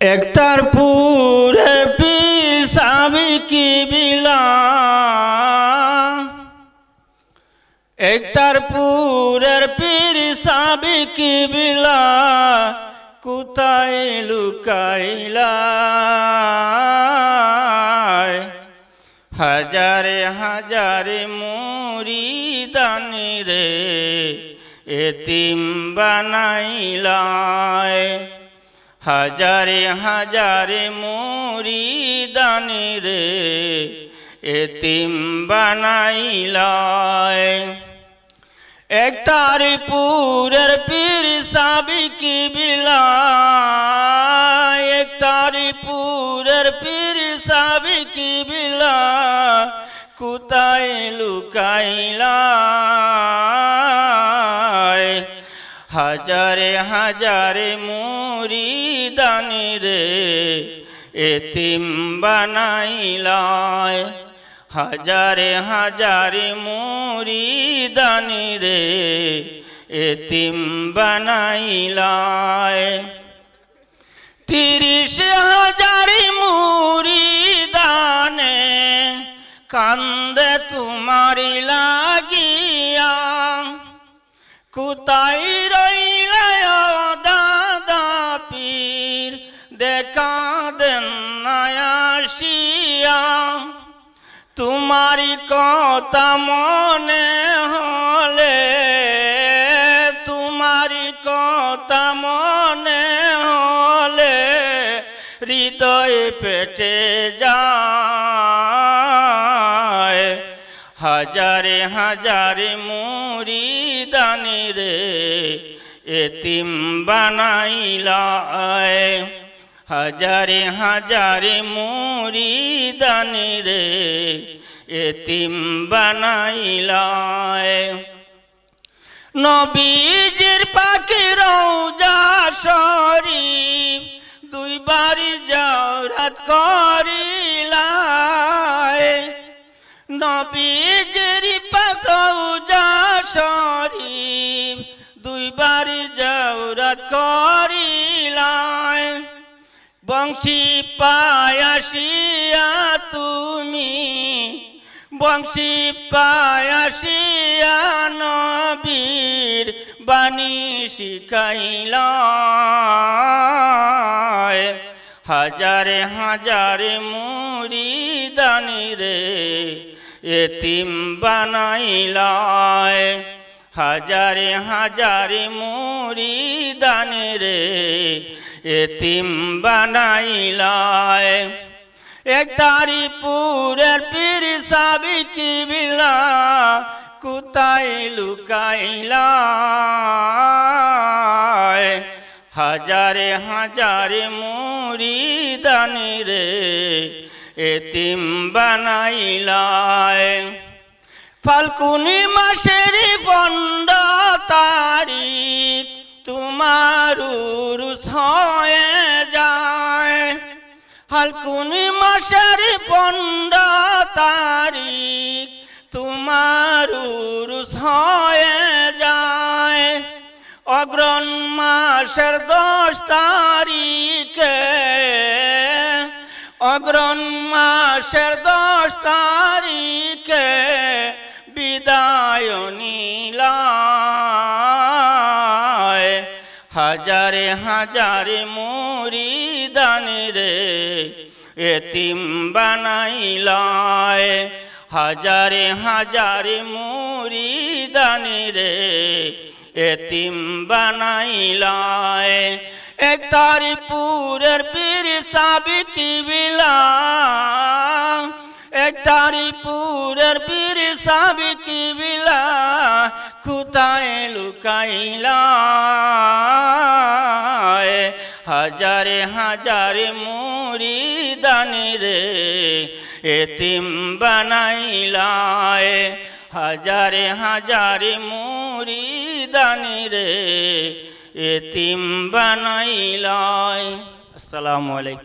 একতার পুরে পীর সাবি কি বিলা? একতার পুরের পীর সাবি কি বিলা? কোথায় লুকাইলা? হাজারে হাজারে মুরি দানি রে, এতিম বানাইলায়। হাজারে হাজারে মুরি দানি রে, এতিম বানাইলায় এক তারিপুরের পীর সাবিকি বিলা এক তারিপুরের পীর সাবিকি বিলা কোথায় লুকাইলায় হাজারে হাজারে মুরি দানি রে এতিম বানাইলায়। হাজারে হাজারে মুরি দানি রে এতিম বানাইলায়। তিরিশ হাজারি মুরি দানে কান্দে তোমারি লাগিয়া কোথায় রইলায় দাদা পীর? দেখা দেন নায়াসিয়া তোমারি কথা মনে হলে তোমারি কথা মনে হলে, হৃদয় পেটে যায়। হাজারে মুরি দানি রে, এতিম বানাইলায়। হাজারে হাজারে মুরি দানি রে, এতিম বানাইলায়। নবীজির পাখি রৌজা শরীফ দুইবারই জওরাত করিলায় দুইবারই জওরাত করিলায়। বংশী পায়াসিয়া তুমি, বংশী পায়াসিয়া নবীর বাণী শিখাইল হাজারে হাজারে মুরি দানি রে, এতিম বানাইলায়। হাজারে হাজারে মুরি দানি রে, এতিম বানাইলায়। এক তারিপুরের পীর সাবিকি বিলা কোথায় লুকাইলায়? হাজারে হাজারে মুরি দানি রে, এতিম বানাইলায়। ফাল্গুনি মাসের পন্ড তারিখ তোমার যায়। ফাল্গুনি মাসের পন্ড তারিখ তোমার যায়। অগ্রণ মাসের দশ তারিখে, অগ্রণ মাসের দশ তারিখে হাজারে মুরি দানি রে, এতিম বানাইলায়। হাজারে হাজারে মুরি দানি রে, এতিম বানাইলায়। এক তারিপুরের পীর সাবিকি বিলা তারিপুরের পীর সাবিকি বিলা খুতায় লুকাইলা? হাজারে হাজারে মুরি দানি রে এতিম বানাইলায় হাজারে হাজারে মুরি দানি রে এতিম বানাইলায় আসসালামু আলাইকুম।